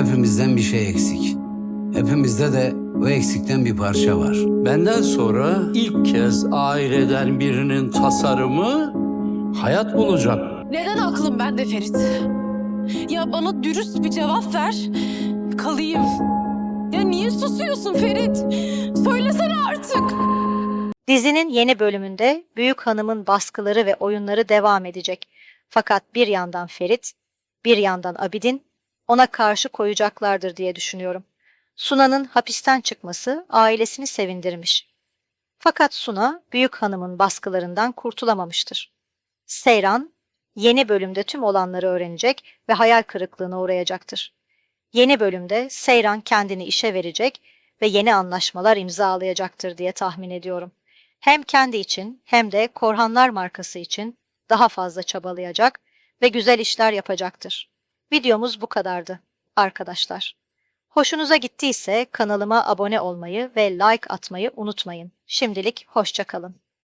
Hepimizden bir şey eksik. Hepimizde de o eksikten bir parça var. Benden sonra ilk kez aileden birinin tasarımı hayat bulacak. Neden aklım bende Ferit? Ya bana dürüst bir cevap ver. Kalayım. Ya niye susuyorsun Ferit? Söylesene artık. Dizinin yeni bölümünde Büyük Hanım'ın baskıları ve oyunları devam edecek. Fakat bir yandan Ferit, bir yandan Abidin ona karşı koyacaklardır diye düşünüyorum. Suna'nın hapisten çıkması ailesini sevindirmiş. Fakat Suna Büyük Hanım'ın baskılarından kurtulamamıştır. Seyran yeni bölümde tüm olanları öğrenecek ve hayal kırıklığına uğrayacaktır. Yeni bölümde Seyran kendini işe verecek ve yeni anlaşmalar imzalayacaktır diye tahmin ediyorum hem kendi için hem de Korhanlar markası için daha fazla çabalayacak ve güzel işler yapacaktır. Videomuz bu kadardı arkadaşlar. Hoşunuza gittiyse kanalıma abone olmayı ve like atmayı unutmayın. Şimdilik hoşça kalın.